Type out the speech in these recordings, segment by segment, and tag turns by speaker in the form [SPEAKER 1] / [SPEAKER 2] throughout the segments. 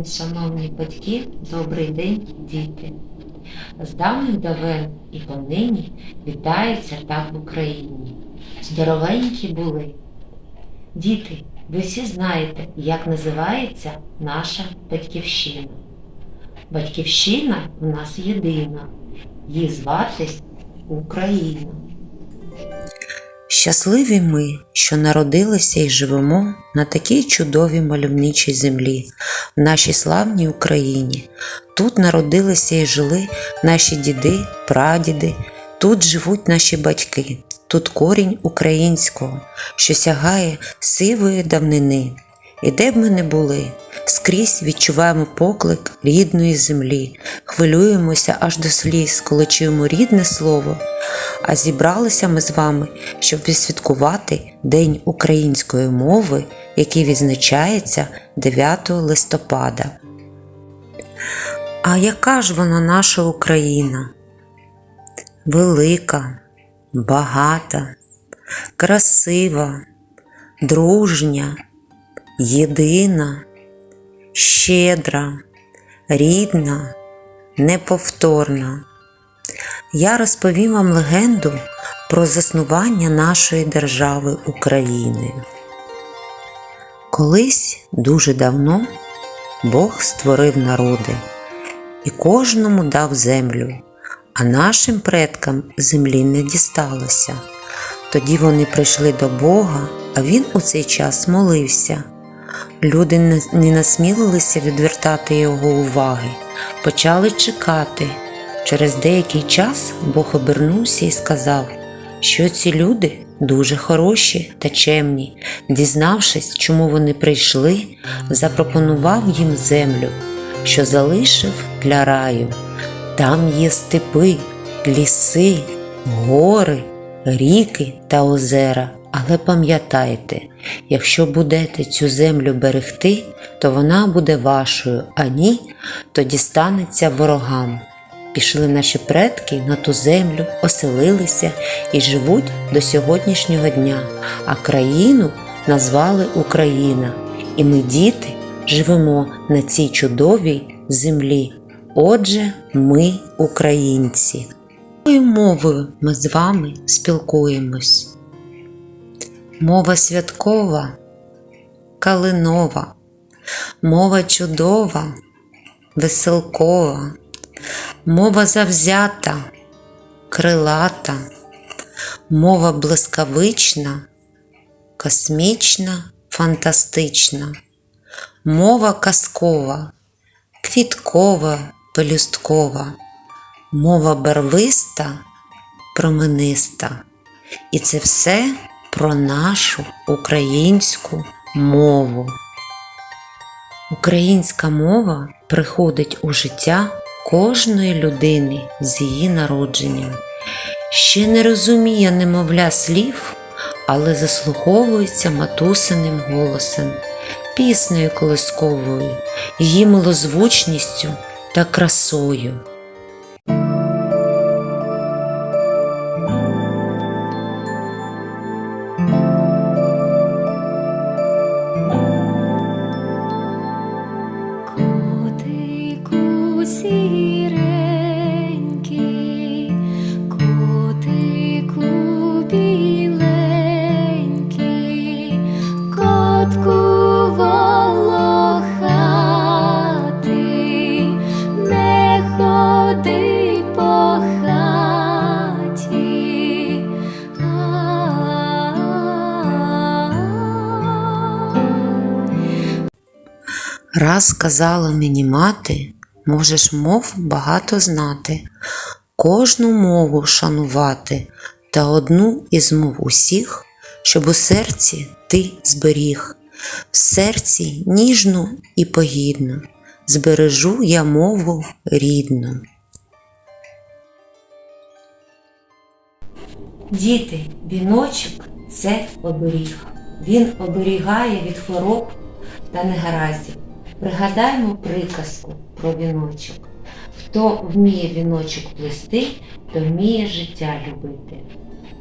[SPEAKER 1] день, шановні батьки, добрий день, діти. З давних давен і понині вітаються так в Україні. Здоровенькі були. Діти, ви всі знаєте, як називається наша батьківщина. Батьківщина в нас єдина. Її зватись Україна.
[SPEAKER 2] Щасливі ми, що народилися і живемо на такій чудовій мальовничій землі, в нашій славній Україні. Тут народилися і жили наші діди, прадіди, тут живуть наші батьки, тут корінь українського, що сягає сивої давнини. І де б ми не були, скрізь відчуваємо поклик рідної землі, хвилюємося аж до сліз, коли чуємо рідне слово. А зібралися ми з вами, щоб відсвяткувати День української мови, який відзначається 9 листопада. А яка ж вона наша Україна? Велика, багата, красива, дружня, єдина, щедра, рідна, неповторна. Я розповім вам легенду про заснування нашої держави України. Колись дуже давно Бог створив народи і кожному дав землю, а нашим предкам землі не дісталося. Тоді вони прийшли до Бога, а він у цей час молився. Люди не- насмілилися відвертати його уваги, почали чекати. Через деякий час Бог обернувся і сказав, що ці люди дуже хороші та чемні. Дізнавшись, чому вони прийшли, запропонував їм землю, що залишив для раю. Там є степи, ліси, гори, ріки та озера. Але пам'ятайте, якщо будете цю землю берегти, то вона буде вашою, а ні, то дістанеться ворогам. Пішли наші предки на ту землю, оселилися і живуть до сьогоднішнього дня, а країну назвали Україна. І ми, діти, живемо на цій чудовій землі. Отже, ми українці. Якою мовою ми з вами спілкуємось? Мова святкова, калинова, мова чудова, веселкова, мова завзята, крилата, мова блискавична, космічна, фантастична, мова казкова, квіткова, пелюсткова, мова барвиста, промениста. І це все про нашу українську мову. Українська мова приходить у життя кожної людини з її народженням. Ще не розуміє немовля слів, але заслуховується матусиним голосом, піснею колисковою, її милозвучністю та красою. Раз сказала мені мати, можеш мов багато знати, кожну мову шанувати, та одну із мов усіх, щоб у серці ти зберіг, в серці ніжну і погідну, збережу я мову рідну.
[SPEAKER 1] Діти, віночок це оберіг. Він оберігає від хвороб та негараздів. Пригадаймо приказку про віночок. Хто вміє віночок плести, то вміє життя любити.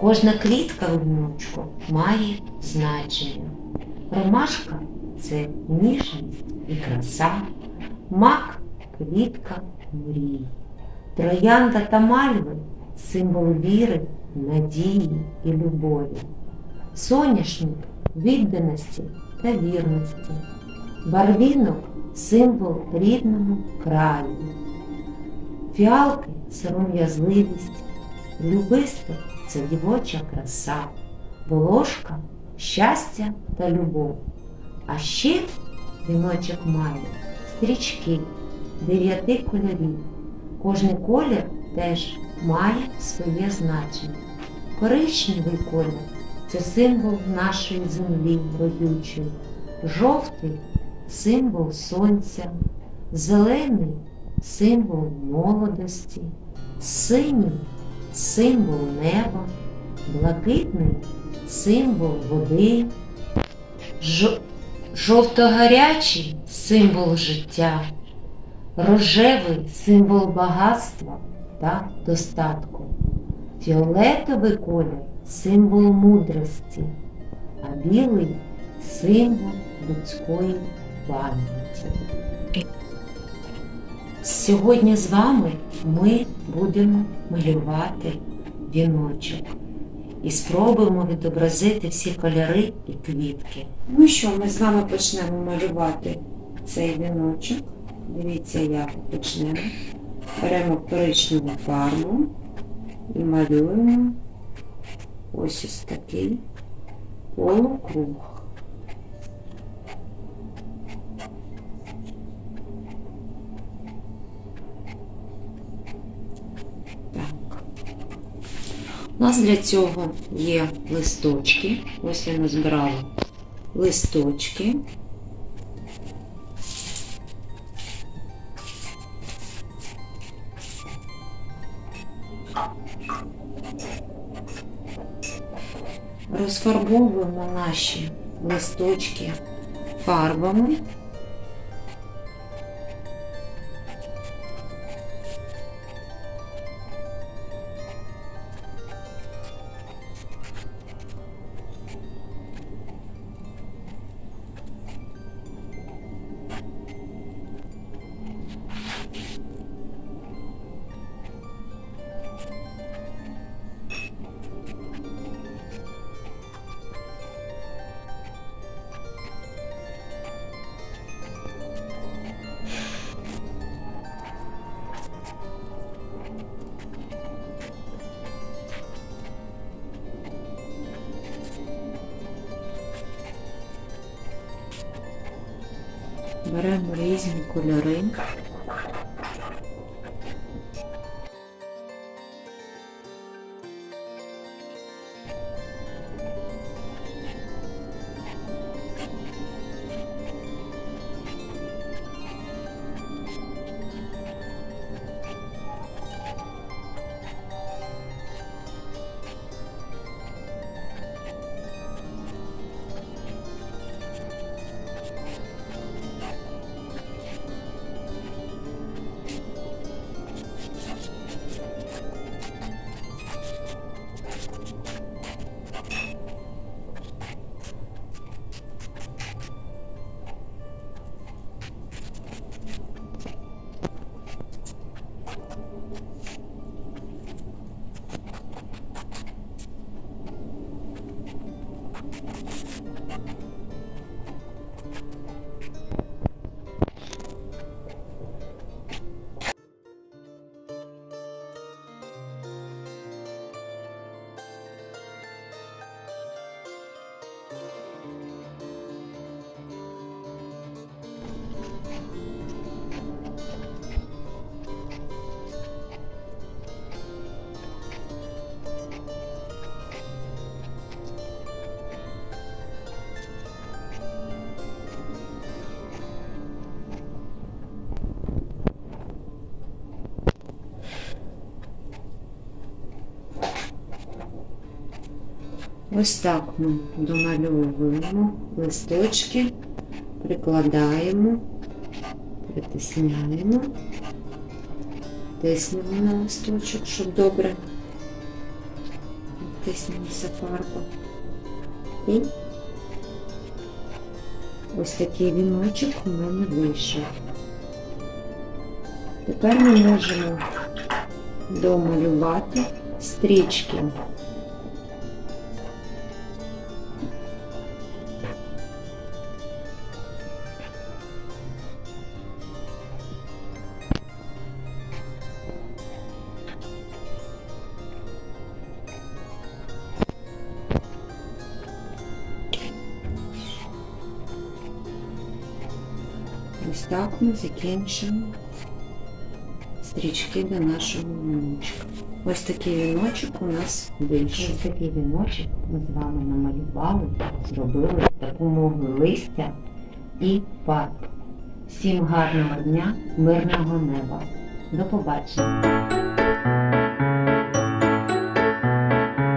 [SPEAKER 1] Кожна клітка віночку має значення. Ромашка це ніжність і краса,
[SPEAKER 2] мак квітка мрій. Троянда та мальви символ віри, надії і любові. Соняшник відданості та вірності. Барвінок символ рідного краю. Фіалки сором'язливість, любисток це дівоча краса, волошка щастя та любов. А ще віночок має стрічки дев'яти кольорів. Кожний колір теж має своє значення. Коричневий колір це символ нашої землі родючої, жовтий символ сонця, зелений символ молодості, синій символ неба, блакитний символ води, жо- жовто-гарячий символ життя, рожевий символ багатства та достатку, фіолетовий колір символ мудрості, а білий символ людської пам'яті. Сьогодні з вами ми будемо малювати віночок і спробуємо відобразити всі кольори і квітки. Ну що, ми з вами почнемо малювати цей віночок. Дивіться, як почнемо. Беремо коричневу фарбу і малюємо ось ось такий полукруг. У нас для цього є листочки. Ось я назбирала листочки. Розфарбовуємо наші листочки фарбами. Беремо різні кольори. Ось так ми домальовуємо листочки, прикладаємо, притисняємо, тиснемо на листочок, щоб добре тиснемося фарба. І ось такий віночок у мене вийшов. Тепер ми можемо домалювати стрічки. Так ми закінчимо стрічки до нашого віночка. Ось такий віночок у нас вийшов. Ось такий віночок ми з вами намалювали, зробили за допомогою листя і фарб. Всім гарного дня, мирного неба. До побачення!